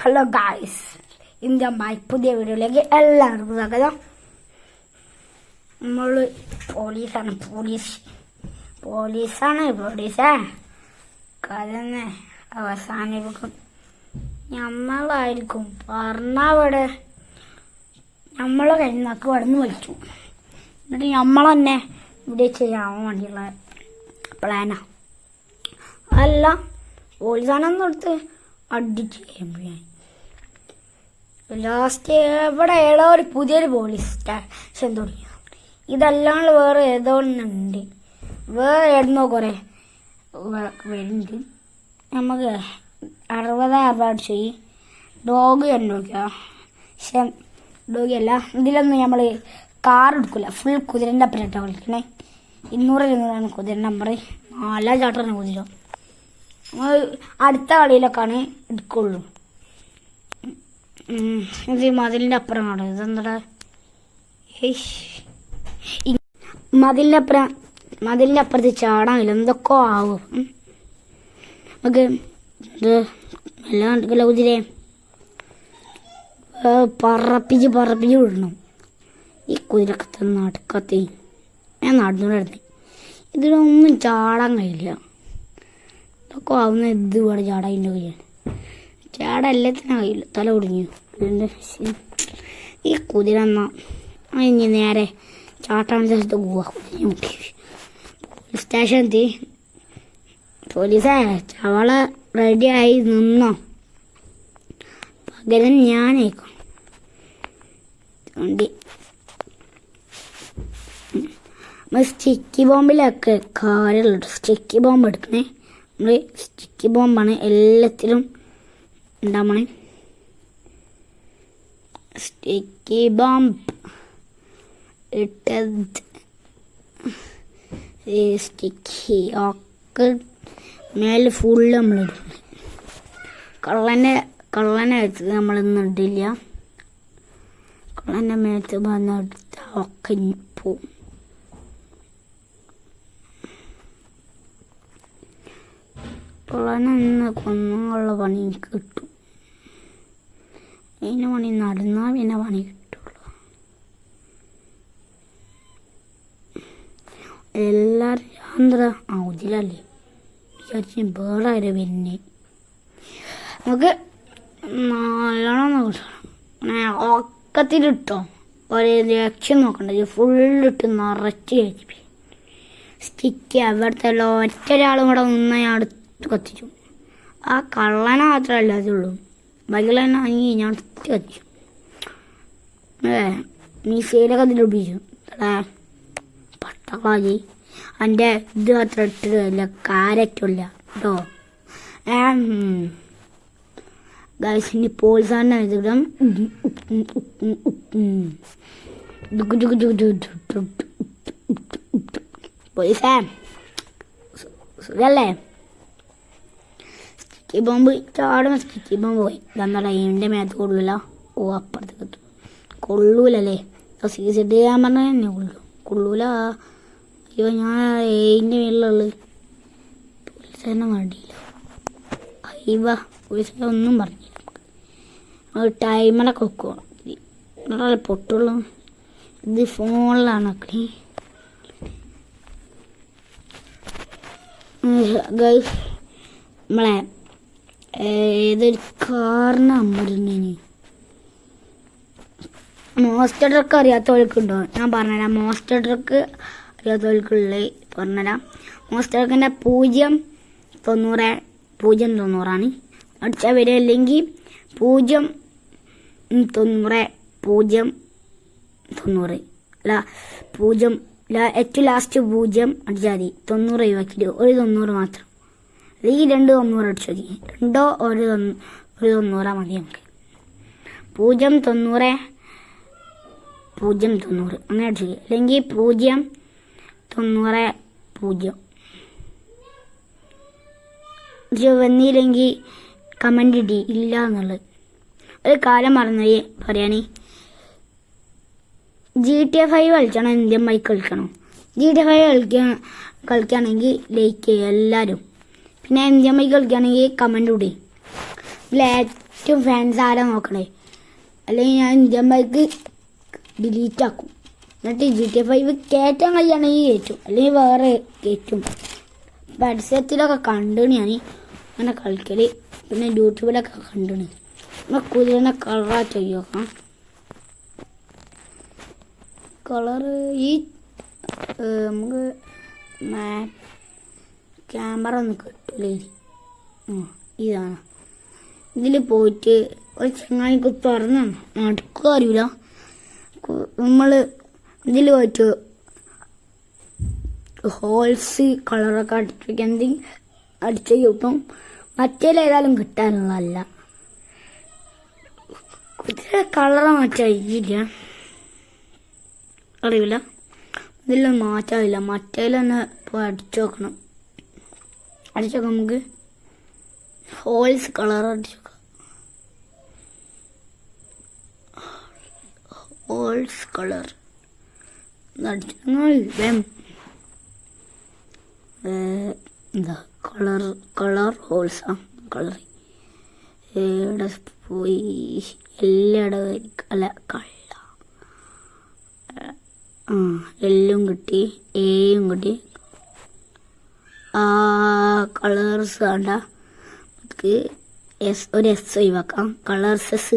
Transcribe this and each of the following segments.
Hello guys India my പുതിയ വീഡിയോയിലേക്ക് എല്ലാവർക്കും സ്വാഗതം. നമ്മൾ പോലീസാണ് പോലീസ്. പോലീസാണ് പോലീസേ. കഥന്നെ അവസാനിപ്പിക്കും. നമ്മളായിരിക്കും പറഞ്ഞവിടെ. നമ്മളെ കഴിഞ്ഞാക്ക് നിന്ന് വലിച്ചു. എന്നിട്ട് നമ്മൾ തന്നെ ഇവിടെ ചെയ്യാൻ വേണ്ടിയുള്ള പ്ലാനാ അല്ല പോലീസാണെന്ന് എടുത്ത് അടിച്ച് കഴിയുമ്പോഴാണ് ലാസ്റ്റ് ഏതോ ഒരു പുതിയൊരു പോലീസ് സ്റ്റേഷൻ തുടങ്ങി. ഇതല്ലാണ്ട് വേറെ ഏതോ വേറെ എവിടുന്നോ കുറേ വരുന്നുണ്ട്. നമുക്ക് അറുപത് അറുപത് ചെയ്. ഡോഗ് തന്നെ നോക്കിയാ. പക്ഷെ ഡോഗി അല്ല. ഇതിലൊന്നും നമ്മൾ കാർ എടുക്കില്ല ഫുൾ കുതിരന്റെ അപ്പനായിട്ടാണ് വിളിക്കണേ. ഇരുന്നൂറ് ഇരുന്നൂറാണ് കുതിരന്റെ നമ്പർ നാലാം ചാട്ടറാണ് കുതിര. അടുത്ത കളിയിലൊക്കെയാണ് എടുക്കുള്ളൂ. ഇത് മതിലിന്റെ അപ്പുറമാണ്. ഇതെന്താ മതിലിന്റെ അപ്പുറം മതിലിന്റെ അപ്പുറത്ത് ചാടാനില്ല. എന്തൊക്കെ ആവും. നമുക്ക് ഇത് പറപ്പിച്ച് പറപ്പിച്ച് വിടണം. ഈ കുതിരക്കത്തെ നടക്കത്തെ. ഞാൻ നടന്നു നടന്നേ. ഇതിനൊന്നും ചാടാൻ കഴിയില്ല. ഇതൊക്കെ ആവുന്ന ഇത് ഇവിടെ ചാടാൻ അതിന്റെ കഴിയാണ് ചാട എല്ലാത്തിനും കയ്യില്ല തല ഒടിഞ്ഞു ഈ കുതിര എന്നാ? ഇനി നേരെ ചാട്ടാൻ സ്ഥലത്ത് പോവാ. പോലീസ് സ്റ്റേഷൻ എത്തി. പോലീസേ ചവള റെഡിയായി നിന്നോ? പകരം ഞാനേക്കും സ്റ്റിക്കി ബോംബിലൊക്കെ കാര്യമുള്ളൂ സ്റ്റിക്കി ബോംബ് എടുക്കണേ നമ്മൾ സ്റ്റിക്ക് ബോംബാണ് എല്ലാത്തിലും ഉണ്ടാവണേ സ്റ്റിക്കി ബോംബ് ഇട്ടത്. സ്റ്റിക്കി ഒക്കെ മേലെ ഫുള്ള് നമ്മൾ ഇടുന്നത് കള്ളനെ കള്ളനെ എടുത്ത് നമ്മളൊന്നും ഇടില്ല. കള്ളനെ മേത്ത് വന്നെടുത്ത് ഒക്കെ പോവും. കള്ളനെ ഇന്ന് കൊന്നുള്ള പണി എനിക്ക് കിട്ടും. അതിന് പണി നടന്നാൽ പിന്നെ പണി കിട്ടുള്ളൂ. എല്ലാവരും ആന്ധ്ര ആ ഉജിലല്ലേ വിചാരിച്ചു വേറെ പിന്നെ നമുക്ക് നല്ലോണം നോക്കണം. ഒക്കത്തിലിട്ടോ. ഒരു ലക്ഷ്യം നോക്കണ്ട. ഫുള്ളിട്ട് നിറച്ച് കഴിച്ചു സ്റ്റിക്ക് അവിടുത്തെ ഒറ്റ ഒരാളും കൂടെ നിന്ന് അടുത്ത് കത്തിച്ചു ആ കള്ളനെ മാത്രമേ അതുള്ളൂ ബാക്കിയുള്ളതിനാണെങ്കിൽ ഞാൻ കത്തിച്ചു ഏ ഉപയോഗിച്ചു എടാ പട്ടക്കാജി എന്റെ ഇത് മാത്രം ഇട്ടില്ല കാരറ്റില്ല കേട്ടോ ഗൈസിന്റെ ഗൈസ് ഇനി പോൾസാണ് ഇതിടം പോലീസേ സുഖല്ലേ സ്റ്റിക്കി ബോംബ് ചാടുമ്പോൾ സ്റ്റിക്കി ബോംബ് പോയി. ഇതെന്താ എന്റെ മേത്ത് കൊള്ളൂല. ഓ അപ്പുറത്തേക്ക് എത്തും. കൊള്ളൂലല്ലേ? സി സി ഡി ഞാൻ പറഞ്ഞാൽ തന്നെ കൊള്ളൂ കൊള്ളൂല. അയ്യോ ഞാൻ ഏതിന്റെ മേളിലുള്ളത്. പോലീസുകാരനെ വേണ്ടിയില്ല അയ്യവ പോലീസുകാരൻ ഒന്നും പറഞ്ഞില്ല ടൈമറൊക്കെ വെക്കുക നല്ല പൊട്ടുള്ളൂ. ഇത് ഫോണിലാണ് ഒക്കെ നമ്മളെ ഏതൊരു കാരണം അമ്മരുന്നേന് മോസ്റ്റർ ട്രക്ക് അറിയാത്തവർക്കുണ്ടോ ഞാൻ പറഞ്ഞുതരാം. മോസ്റ്റർ ട്രക്ക് അറിയാത്തവർക്കുള്ള പറഞ്ഞുതരാം. മോസ്റ്റർ ട്രക്കിന്റെ പൂജ്യം തൊണ്ണൂറ് പൂജ്യം തൊണ്ണൂറാണ്. അടിച്ചാൽ വരിക അല്ലെങ്കിൽ പൂജ്യം തൊണ്ണൂറ് പൂജ്യം തൊണ്ണൂറ്. അല്ല പൂജ്യം ഏറ്റവും ലാസ്റ്റ് പൂജ്യം അടിച്ചാൽ മതി. തൊണ്ണൂറ് ഒഴിവാക്കിയിട്ട് ഒരു തൊണ്ണൂറ് മാത്രം. അല്ലെങ്കിൽ രണ്ട് തൊണ്ണൂറ് അടിച്ചു മതി. രണ്ടോ ഒരു ഒരു തൊണ്ണൂറാ മതി നമുക്ക്. പൂജ്യം തൊണ്ണൂറ് പൂജ്യം തൊണ്ണൂറ്. അങ്ങനെ അടിച്ചു അല്ലെങ്കിൽ പൂജ്യം തൊണ്ണൂറ് പൂജ്യം. വന്നില്ലെങ്കിൽ കമന്റ് ഇടി. ഇല്ല എന്നുള്ളത്. ഒരു കാലം മറന്നേ പറയാനേ. ജി ടി എ ഫൈവ് കളിക്കണം ഇന്ത്യൻ ബൈക്ക് കളിക്കണം? ജി ടി എ ഫൈവ് കളിക്കാൻ കളിക്കുകയാണെങ്കിൽ ലൈക്ക് ചെയ്യുക എല്ലാവരും. പിന്നെ എന്തിയമ്മയ്ക്ക് കളിക്കുകയാണെങ്കിൽ കമന്റ് കൂടി ഇതിൽ ഏറ്റവും ഫാൻസ് ആരാ നോക്കണേ? അല്ലെങ്കിൽ ഞാൻ ഇന്ത്യൻ ബൈക്ക് ഡിലീറ്റ് ആക്കും. എന്നിട്ട് ജി ടി ഫൈവ് കയറ്റാൻ കഴിയുകയാണെങ്കിൽ കയറ്റും. അല്ലെങ്കിൽ വേറെ കയറ്റും. പരസ്യത്തിലൊക്കെ കണ്ടിന് ഞാൻ. അങ്ങനെ കളിക്കൽ പിന്നെ യൂട്യൂബിലൊക്കെ കണ്ടിന് നമ്മൾ കുതിരനെ കളറാ ചെയ്യോക്കാം കളറ് ഈ നമുക്ക് മാ- ക്യാമറ ഒന്ന് കിട്ടൂലേ. ഇതാണ്. ഇതിൽ പോയിട്ട് ഒരു ചങ്ങായിക്ക് തുറന്നു നടക്കുക അറിയില്ല നമ്മൾ ഇതിൽ പോയിട്ട് ഹോൾസ് കളറൊക്കെ അടിച്ചിരിക്കുക എന്തെങ്കിലും അടിച്ച് കിട്ടും. മറ്റേലേതായാലും കിട്ടാനുള്ളതല്ല. കുതിര കളറ് മാറ്റായില്ല അറിയില്ല. ഇതിലൊന്നും മാറ്റാവില്ല മറ്റേലൊന്ന് പോയി അടിച്ചു നോക്കണം. അടിച്ചു നമുക്ക്. ഹോൾസ് കളർ അടിച്ചു. ഹോൾസ് കളർ വേം എന്താ കളർ കളർ ഹോൾസ് ആ കളർ ഇവിടെ പോയി? എല്ലായിടം അല്ല കള്ള. ആ എല്ലും കിട്ടി എയും കിട്ടി. കളേഴ്സ് വേണ്ട നമുക്ക് എസ് ഒരു എസ് ഒഴിവാക്കാം. കളേഴ്സ് എസ്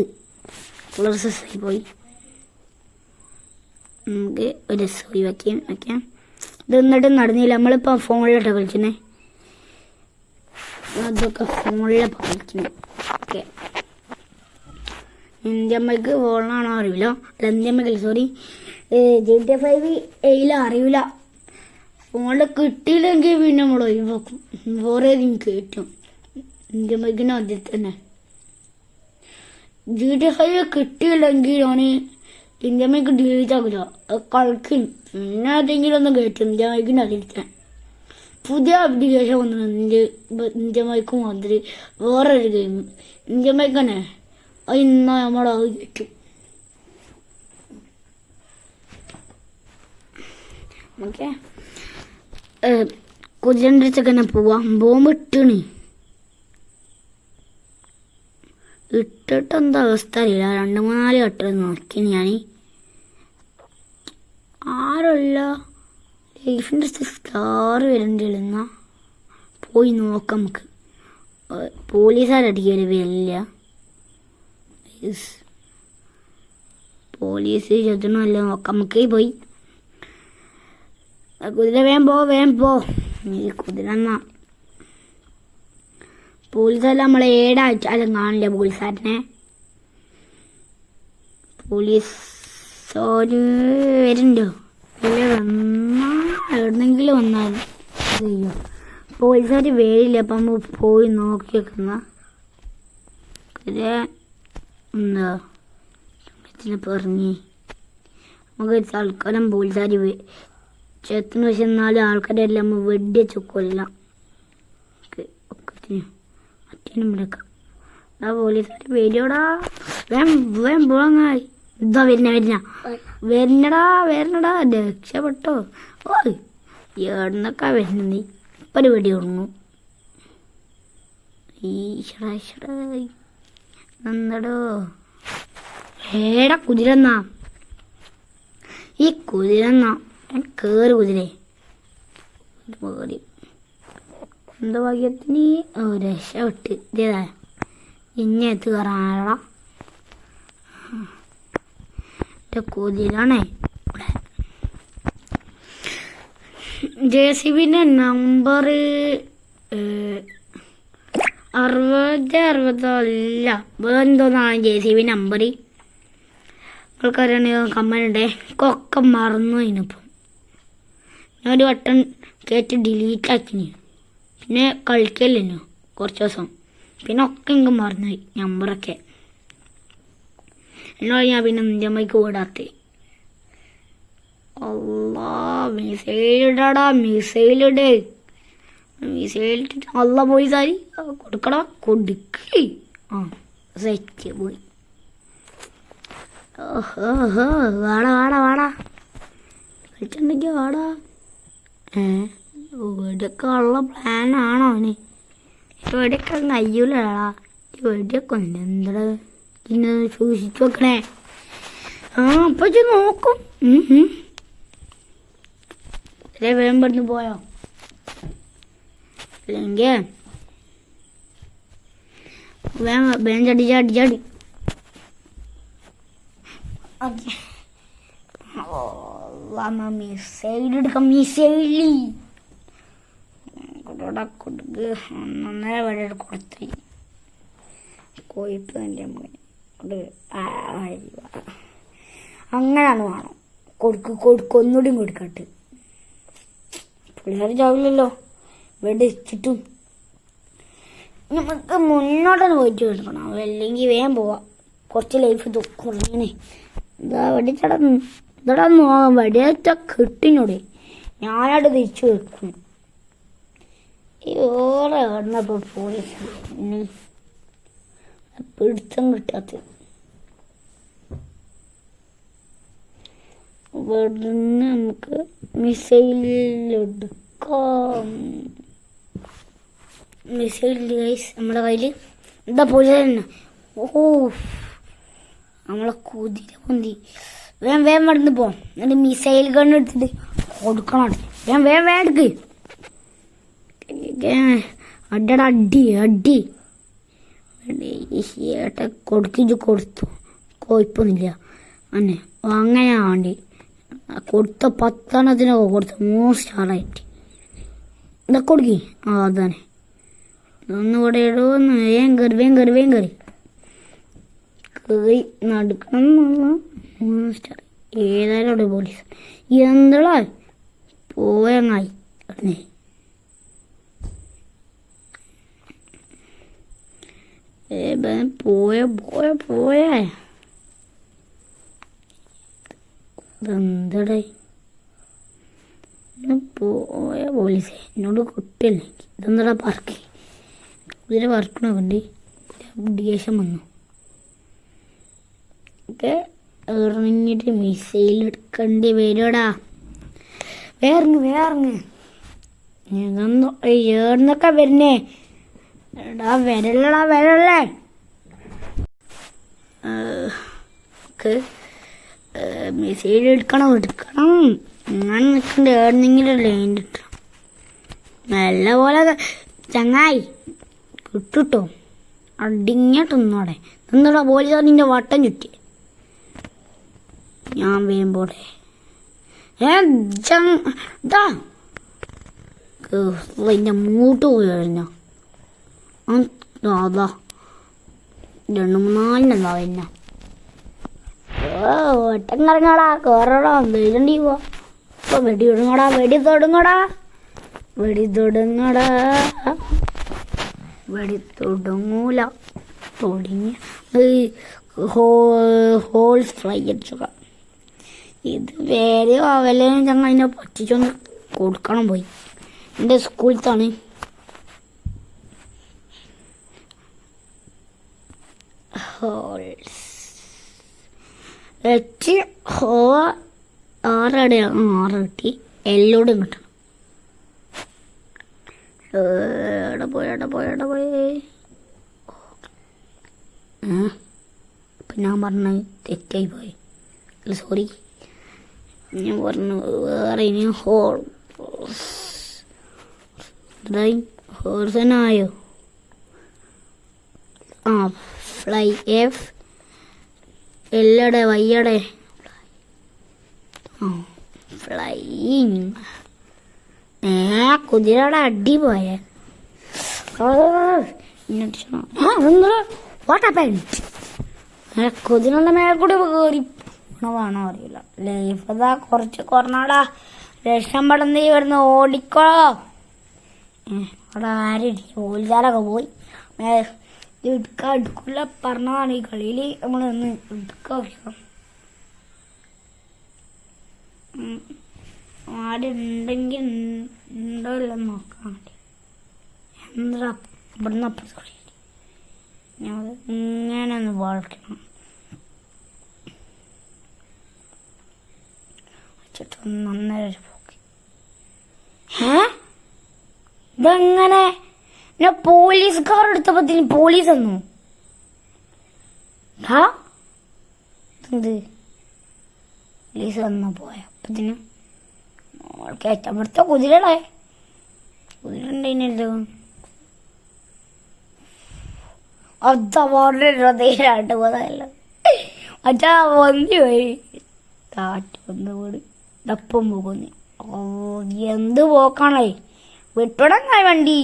കളേഴ്സ് എസ് ആയി പോയി. നമുക്ക് ഒരു എസ് ഒഴിവാക്കി വയ്ക്കാം ഇത് എന്നിട്ട് നടന്നില്ല. നമ്മളിപ്പോൾ ഫോണിലോട്ട് കളിക്കുന്നേ. അതൊക്കെ ഫോണിലാണ് കളിക്കുന്നത് ഓക്കെ. ഇന്ത്യൻ ബൈക്ക് ഫോണിലാണോ അറിയില്ല. അല്ല Indian bike sorry G T five എയിലോ അറിയില്ല. ഫോണിൽ കിട്ടിയില്ലെങ്കിൽ പിന്നെ നമ്മൾ ഒഴിവാക്കും വേറെ ഏതെങ്കിലും കിട്ടും എന്റെ ബൈക്കിന് അതിൽ തന്നെ. ജി ഹൈ കിട്ടിയില്ലെങ്കിൽ ഞാൻ എന്റെ മകൻ ഡിലീറ്റ് കളിക്കും. പിന്നെ ഏതെങ്കിലും ഒന്ന് കയറ്റും ഇന്ത്യൻ ബൈക്കിന് അതിരിക്കാൻ. പുതിയ അപ്ലിക്കേഷൻ വന്നു എന്റെ എന്റെ മാതിരി വേറൊരു ഗെയിം എന്റെ അത് ഇന്നാ നമ്മുടെ അത് കയറ്റും ഓക്കെ? തന്നെ പോവാം ബോംബ് ഇട്ടണി ഇട്ടിട്ട് എന്താ അവസ്ഥ അറിയില്ല. രണ്ട് മൂന്നാൽ കെട്ട് നോക്കി ഞാൻ ആരല്ല. ലൈഫിന്റെ സ്റ്റാർ വരണ്ടില്ലെന്ന പോയി നോക്കാം നമുക്ക്. പോലീസുകാരടിക്കൽ വരില്ല. പോലീസ്. ചെത്തണമല്ല നോക്കാം. നമുക്കേ പോയി. കുതിര വേം പോ വേം പോ. ഈ കുതിര എന്നാ? പോലീസല്ല നമ്മളെ ഏടാച്ചാലും കാണില്ല പോലീസുകാരനെ. പോലീസ് ഒരു വരുന്നുണ്ടോ വന്നാ എവിടെന്നെങ്കിലും വന്നാൽ ചെയ്യും. പോലീസുകാർ വരില്ല അപ്പം നമ്മൾ പോയി നോക്കി വെക്കുന്ന എന്താ? പറഞ്ഞ് നമുക്ക് തൽക്കാലം പോലീസുകാർ ചെത്തുന്ന പക്ഷെ എന്നാലും ആൾക്കാരെല്ലാം നമ്മൾ വെടിച്ച് കൊല്ലാം ഒക്കെ ഒക്കത്തിന് വിളിക്കാം ആ പോലീസുകാർ വേം വേം പോളങ്ങായി ഇതാ വരുന്ന വരുന്ന. വരുന്നടാ വരുന്നടാ. രക്ഷപ്പെട്ടോ. ഓ എവിടുന്നൊക്കെ വരുന്നത് ഇപ്പം വെടി ഉണങ്ങു നന്നടോ. ഏടാ കുതിരന്നാ ഈ കുതിരന്നാ കേറി കുതിരേ. കേറി എന്താ ഭാഗ്യത്തിന് രക്ഷപ്പെട്ട്. ഇതേതാ ഇഞ്ഞത്ത് കയറാനുള്ള കുതിരാണേ ജെ സി ബിന്റെ നമ്പർ അറുപത് അറുപതല്ല എന്തോന്നാണ് ജെ സി ബി നമ്പർ ആൾക്കാരാണെങ്കിൽ കമ്മലുണ്ടേ ഒക്കെ മറന്നു അതിനിപ്പം. ഞാൻ ഒരു വട്ടം കയറ്റി ഡിലീറ്റ് ആക്കിന്. പിന്നെ കളിക്കല്ലോ കുറച്ച് ദിവസം. പിന്നെ ഒക്കെ എനിക്ക് മറന്നുപോയി നമ്പറൊക്കെ എന്നോട് ഞാൻ പിന്നെ ഇന്ത്യൻ ബൈക്ക് ഓടാത്ത അല്ലാ മിസൈലിടാടാ മിസൈലിട് മിസൈലിട്ട് അല്ല പോയി സാരി. കൊടുക്കടാ കൊടുക്ക്. ആ സെറ്റ് പോയി. ഓഹോ വാടാ വാടാ വാടാ. കളിച്ചിട്ടുണ്ടെങ്കിൽ വാടാ. ഇവിടെയൊക്കെ ഉള്ള പ്ലാനാണോ അവന് ഇവിടെയൊക്കെ കഴിയൂലടാ ഇവിടെയൊക്കെ ഉണ്ട് എന്താ പിന്നെ സൂക്ഷിച്ചു വെക്കണേ. ആ അപ്പൊ നോക്കും. വേഗം പെടുന്ന് പോയോ? അല്ലെങ്കിൽ വേഗം വേഗം ചടി ചടി ചടി. ഓക്കെ മിസൈൽ എടുക്കാം മിസൈലി കൊടുക്ക കൊടുക്ക്. ഒന്നൊന്നര വരെ കൊടുത്ത്. കോയിപ്പ് എന്റെ അങ്ങനെയാണ് വേണം. കൊടുക്ക് കൊടുക്ക്. ഒന്നുകൂടിയും കൊടുക്കട്ട് പിള്ളേർ ചാവില്ലല്ലോ. വെടിച്ചിട്ടും നമുക്ക് മുന്നോട്ടൊന്ന് പോയിട്ട് എടുക്കണം. അല്ലെങ്കിൽ വേഗം പോവാം. കുറച്ച് ലൈഫ് കുറഞ്ഞേ ഇതാ വെടിച്ചടന്ന് ഇതടാ വെടിയേറ്റ കിട്ടിനോടെ. ഞാനവിടെ തിരിച്ചു വെക്കും. ഓറെ കിടന്നപ്പോ പോലീസ് പിടുത്തം കിട്ടാത്ത. ഇവിടുന്ന് നമുക്ക് മിസൈലെടുക്കാം മിസൈൽ ഗൈസ് നമ്മുടെ കയ്യിൽ എന്താ പോലെ തന്നെ? ഓ നമ്മളെ കുതിര പൊന്തി വേഗം വേഗം മടന്ന് പോവാം എന്നിട്ട് മിസൈൽ ഗൺ എടുത്തിട്ട് കൊടുക്കണം. വേഗം വേഗം വേഗം എടുക്ക്. അഡട അടി അടി. ഏട്ട കൊടുക്കിച്ച് കൊടുത്തു. കുഴപ്പമൊന്നുമില്ല. അന്നെ അങ്ങനെ വേണ്ടി കൊടുത്ത പത്തെണ്ണത്തിനൊക്കെ കൊടുത്ത മൂന്ന് സ്റ്റാറായിട്ട്. ഇതൊക്കെ കൊടുക്കി. ആ അതാണ്. ഒന്ന് ഇവിടെ ഇടുമെന്ന് വേഗം കയറി വേഗം കയറി വേഗം കയറി കയറി നടക്കണം മൂന്ന് സ്റ്റാർ ഏതായാലും പോലീസ്. എന്തളാ പോയങ്ങായി ബൻ പോയ പോയ പോയ. ഇതെന്തടേ? പോയ പോലീസ്. എന്നോട് കുട്ടിയല്ലേ ഇതെന്താ പറക്കി കുതിര പറക്കണോ കണ്ടി ദേഷ്യം വന്നു. ഒക്കെ ഇറങ്ങിയിട്ട് മിസൈൽ എടുക്കേണ്ടി വരുടാ വേറങ്ങ് വേറങ്ങ് ഞങ്ങന്നോ ഏർന്നൊക്കെ വരുന്നേ. എടാ വരല്ലടാ വരല്ലേ. മിസൈൽ എടുക്കണം എടുക്കണം. ഞാൻ നിൽക്കണ്ട ഏർന്നെങ്കിലല്ലേ നല്ല പോലെ ചങ്ങായി കിട്ടുട്ടോ. അടിങ്ങ തിന്നോടെ തിന്നോടാ പോലീസ് നിന്റെ വട്ടം ചുറ്റി. ഞാൻ വേമ്പോടെ എന്റെ മൂട്ട് പോയിരുന്നു അതാ രണ്ട് മൂന്നാലിനെന്താ പിന്നെ ഓ ഒട്ടം കറങ്ങാടാ കയറടാ വെയിലുണ്ടി പോ ഇപ്പൊ വെടി തുടങ്ങടാ വെടി തുടങ്ങടാ വെടി തുടങ്ങടാ വെടി തുടങ്ങൂല തുടങ്ങി ഹോൾ ഫ്ലൈ അടിച്ചുക ഇത് വേറെ അവലെ ഞങ്ങൾ അതിനെ പറ്റിച്ചൊന്ന് കൊടുക്കണം പോയി. എന്റെ സ്കൂളിലത്താണ് ഹോൾസ്. എച്ച് ഹോ ആറടി ആറ് കിട്ടി. എല്ലോടും കിട്ടണം. എവിടെ പോയി എവിടെ പോയി എവിടെ പോയി? പിന്നെ ഞാൻ പറഞ്ഞ തെറ്റായി പോയി. സോറി ഞാൻ പറഞ്ഞു വേറെ ഇനി ഹോൾ ആയോ ആ ഫ്ലൈ എഫ് എല്ലടെ വയ്യടെ. ആ ഏ കുതിരയുടെ അടി പോയ. കുതിരയുടെ മേലെ കൂടി കയറി വേണോ അറിയില്ല. ലൈഫ് അതാ കുറച്ച് കുറഞ്ഞാടാ. രക്ഷപ്പെടുന്ന ഈ ഇവിടുന്ന് ഓടിക്കോ. അവിടെ ആരും ജോലിക്കാരൊക്കെ പോയി. എടുക്ക എടുക്കില്ല പറഞ്ഞതാണ് ഈ കളിയിൽ നമ്മളൊന്ന് എടുക്ക. ആരുണ്ടെങ്കിൽ ഉണ്ടോ ഇല്ലെന്ന് നോക്കാൻ എന്താ ഇവിടുന്ന് അപ്പുറത്ത് ഞാൻ ഇങ്ങനെ ഒന്ന് വളയ്ക്കണം വെച്ചിട്ട് നന്നര ഒരു പോക്ക്. ഏ ഇതെങ്ങനെ? ഞാൻ പോലീസുകാർ എടുത്തപ്പത്തിന് പോലീസ് വന്നു. ഹാ? എന്ത് പോലീസ് വന്നു പോയ. അപ്പത്തിന് കയറ്റപ്പെടുത്ത കുതിരകളെ. കുതിര ഉണ്ടായിനല്ലോ അതാ വളരെ ഹൃദയമായിട്ട് പോയതല്ലോ. അച്ഛാ വന്നി പോയി താറ്റ് വന്നു വീട് ഡപ്പം പോകുന്നു ഓ എന്ത് പോക്കാണേ? വിട്ടുടങ്ങായി വണ്ടി.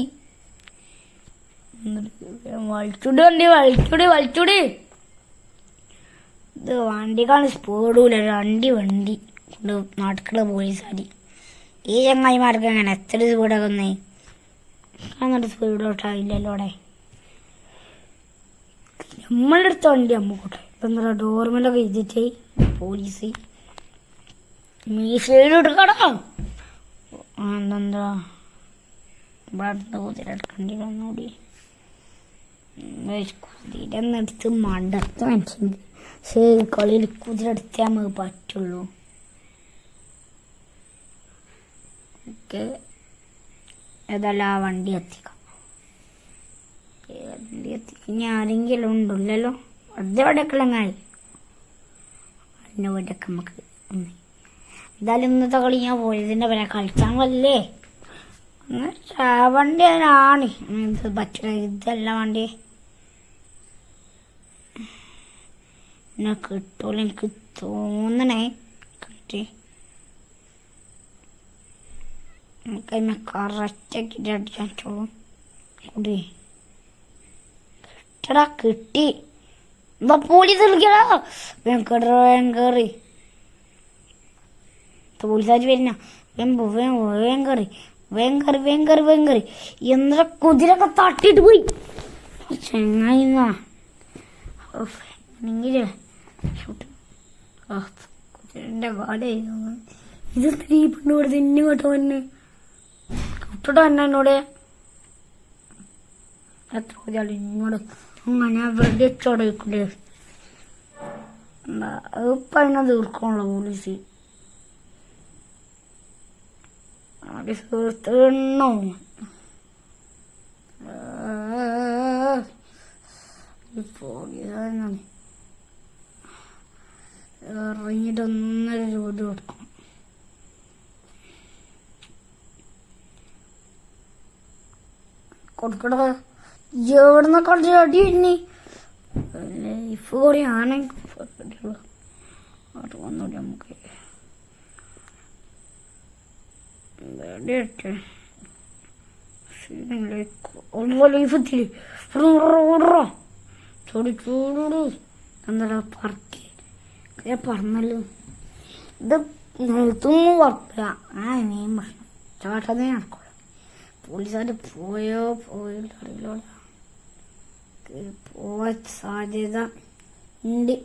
വലിച്ചുടി വണ്ടി വലിച്ചുടി വലിച്ചുടി ഇത് വണ്ടിക്കാണ് സ്പീഡൂല വണ്ടി. വണ്ടി നാട്ടിലുള്ള പോലീസാരി. ഈ ചങ്ങായിമാർക്ക് അങ്ങനെ എത്ര സ്പീഡൊക്കെ ഒന്നേ എന്നിട്ട് സ്പീഡോട്ടായില്ലല്ലോ അവിടെ. നമ്മളുടെ വണ്ടി അമ്മക്കൂട്ടെ എന്താ ഡോർമെന്റൊക്കെ എഴുതിട്ടേ പോലീസ്. എടുത്ത് മടത്ത് മനുഷ്യൻ ശരി കളിയിൽ കുതിര എടുത്തേ നമുക്ക് പറ്റുള്ളൂ. ഏതായാലും ആ വണ്ടി എത്തിക്കാം. വണ്ടി എത്തിക്കാൻ ആരെങ്കിലും ഉണ്ടല്ലോ? അതെവിടെ കിളങ്ങായി അതിന്റെ വീടൊക്കെ നമുക്ക് എന്തായാലും ഇന്നത്തെ കളി ഞാൻ പോയതിന്റെ പേരെ കളിച്ചാൽ വല്ലേ വണ്ടി അതിനാണ് ഇത് പറ്റില്ല ഇതല്ല വണ്ടി. എന്നെ കിട്ടൂല എനിക്ക് തോന്നണേ. കിട്ടി. നമുക്ക് അതിനെ കറക്റ്റാക്കിട്ട് അടിച്ചോളൂ കൂടി. കിട്ടടാ കിട്ടി. എന്താ പോലീസ് വിളിക്കടാ വേഗം വെങ്കറി പോലീസുകാർ വരുന്ന. വേഗം കയറി വേഗം കയറി വേഗം കയറി എന്നിട്ട് കുതിരൊക്കെ തട്ടിയിട്ട് പോയി. ചെങ്ങായി കുതിരന്റെ കാടായിരുന്നു ഇത് സ്ത്രീ പെണ്ണോട് തന്നെ കേട്ടോ എന്നെ കേട്ടോ എന്നെ എന്നോട്. എത്ര കുതിരാൾ ഇങ്ങോട്ട്. അങ്ങനെ വെറുതെ എന്താ അതിനെ തീർക്കാനുള്ള പോലീസ്? പോലീസാണ് ഇറങ്ങിയിട്ട് ഒന്നര രൂപ കൊടുക്കും കൊടുക്കട. എവിടുന്ന കളി അടി ഇനി? ലൈഫ് കൂടി ആണെങ്കിൽ അത് വന്നൂടി നമുക്ക് വെടിയിട്ട് ലൈഫ് എത്തില്ലേ ചൂടി ചൂടു എന്താ പറക്കി പറഞ്ഞല്ലോ ഇത് നിലത്തൊന്നും ഉറപ്പില്ല ആ നീ പ്രശ്നം ചാട്ടതേ നടക്കുള്ളൂ പോലീസുകാർ പോയോ പോയോ അറിയില്ല പോവാൻ സാധ്യത ഉണ്ട്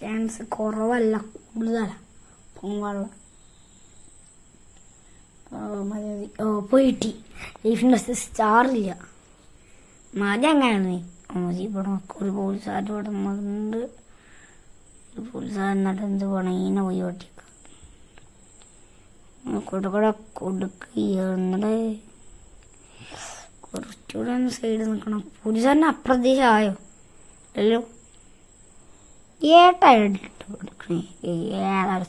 ചാൻസ് കുറവല്ല കൂടുതലാണ് പൊങ്കാള ഓ പോയിട്ടി. ലൈഫിന്റെ സ്റ്റാറില്ല. മതി അങ്ങനെ മതി ഇവിടെ ഒരു പോലീസുകാരുടെ ഇവിടെ വന്നിട്ടുണ്ട് ഒരു പോലീസുകാരൻ എന്നിട്ട് എന്ത് ഇങ്ങനെ പോയി ഓട്ടിക്കാം. കൊടുക്കട കൊടുക്കുകയാണ് കുറച്ചുകൂടെ ഒന്ന് സൈഡ് നിൽക്കണം. പോലീസുകാരൻ അപ്രതീക്ഷമായോ? അല്ലോ ഏട്ടായിട്ട് കൊടുക്കണേ. ഏതാ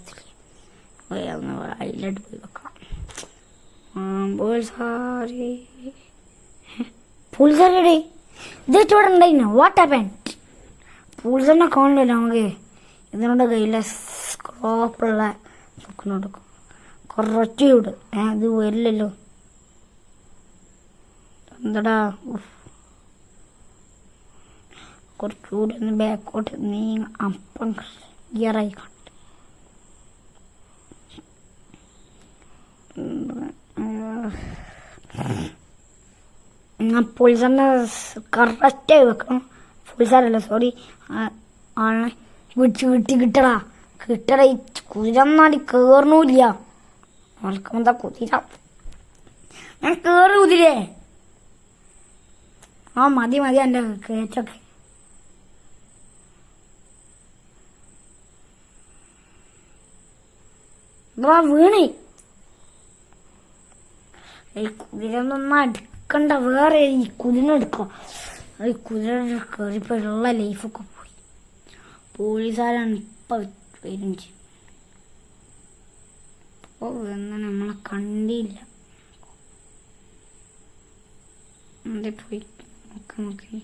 ഒന്ന് അതിലോട്ട് പോയി വെക്കണം പോലീസാരി പോലീസുകാരുടെ ഇത് ഇവിടെ ഉണ്ടായിന. വാട്ട് ഹാപ്പൻ പോലീസിനെ കാണില്ല നമുക്ക്. ഇതിനോട് കയ്യിലെ സ്ക്രോപ്പുള്ള നോക്കുന്നുണ്ട് കുറച്ച് വിട് ഇത് വരില്ലല്ലോ. എന്താടാ. കുറച്ചുകൂടി ഒന്ന് ബാക്കോട്ട് നീങ്ങ അപ്പം ഗിയറായി കണ്ടു ഞാൻ പോലീസറിനെ കറക്റ്റായി വെക്കണം. പോലീസാരല്ല സോറി ആളെ വിട്ട് വിട്ടി കിട്ടടാ. കിട്ടടാ ഈ കുതിരന്നാടി കയറണില്ല നടക്കുമെന്താ കുതിര? ഞാൻ കയറി കുതിരേ. ആ മതി മതി എന്റെ കയറ്റൊക്കെ വീണേ. ഈ കുതിര ഒന്നും എടുക്കണ്ട വേറെ ഈ കുതിര എടുക്കാം. ഈ കുതിര കയറിയപ്പോ ഉള്ള ലൈഫൊക്കെ പോയി. പോലീസുകാരാണ് ഇപ്പൊ വരും ഓ എന്നാ നമ്മളെ കണ്ടില്ല. അതെ പോയി. നോക്കി നോക്കി.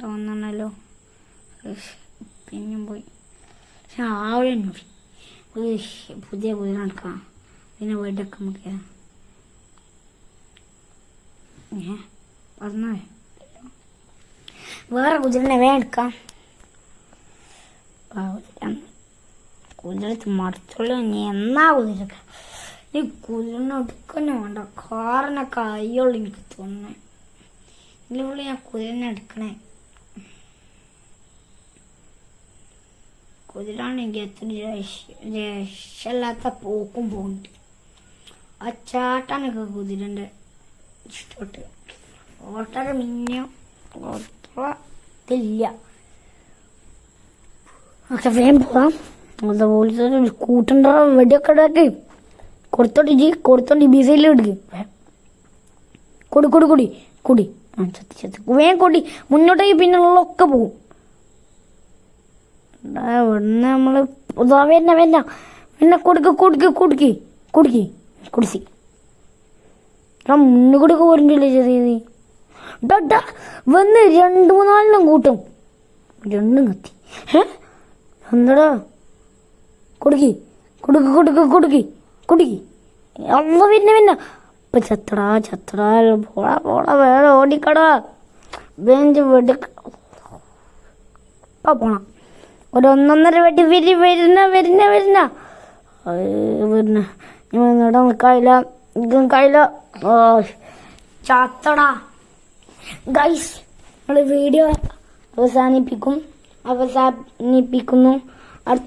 തോന്നണല്ലോ. പിന്നെയും പോയി. പക്ഷെ ആവിടെ പുതിയ പുതിയ നടക്കാം പിന്നെ വീട്ടൊക്കെ നമുക്ക് ഏ വേറെ കുതിരനെ വേ എടുക്കാം. കുതിരത്ത് മടുത്തുള്ളൂ നീ. എന്നാ കുതിര? ഈ കുതിരനെ എടുക്കന്നെ വേണ്ട. കാറിനെ കൈയുള്ളു എനിക്ക് തോന്നുന്നേ. ഇതിലുള്ള ഞാൻ കുതിരനെ എടുക്കണേ. കുതിരാണെങ്കിൽ എത്ര രക്ഷ- രക്ഷല്ലാത്ത പോക്കും പോകുന്നുണ്ട് ആ ചാട്ടാനൊക്കെ കുതിരന്റെ. ഇഷ്ടപ്പെട്ട് ഓട്ടര മിന്നോ ഇതില്ല. ഒക്കെ വേഗം പോവാം അത് പോലീസ് കൂട്ടണ്ട? വെടിയൊക്കെ ഇടാക്കി. കൊടുത്തോട്ട് ജി കൊടുത്തോണ്ട് ബി സൈഡിൽ എടുക്ക് കൊടി കൊടി കൊടി കൊടി. ആ ചത്തി ചത്തി. വേഗം കൊടി. മുന്നോട്ടേക്ക് പിന്നുള്ളൊക്കെ പോകും. ഇവിടുന്ന് നമ്മൾ വേണ്ട വേണ്ട. വേണ്ട കൊടുക്ക് കൊടുക്ക് കൊടുക്ക് കൊടുക്ക്. കുടിസി എടാ മുന്നേ കൊടുക്ക പോരണ്ടില്ലേ ചെറിയ നീ? ഡാ, വന്ന് രണ്ട് മൂന്നാലിനും കൂട്ടും. രണ്ടും കത്തി. ഏ എന്താടാ? കൊടുക്കി. കൊടുക്ക് കൊടുക്ക് കൊടുക്കി. കൊടുക്കി. അമ്മ പിന്നെ പിന്നെ. ഇപ്പൊ ചത്തടാ ചത്തടാ. പോടാ പോടാ വേറെ ഓടിക്കടാ. ബെഞ്ച് വെടുക്ക. ഇപ്പൊ പോണം. ഒരു ഒന്നൊന്നര വെട്ടി വരി വരുന്ന വരുന്ന വരുന്ന വരുന്ന ഇവിടെ നിൽക്കായില്ല ഇതും ചാത്തടാ. ഗൈസ് നമ്മൾ വീഡിയോ അവസാനിപ്പിക്കും. അവസാനിപ്പിക്കുന്നു. അടുത്ത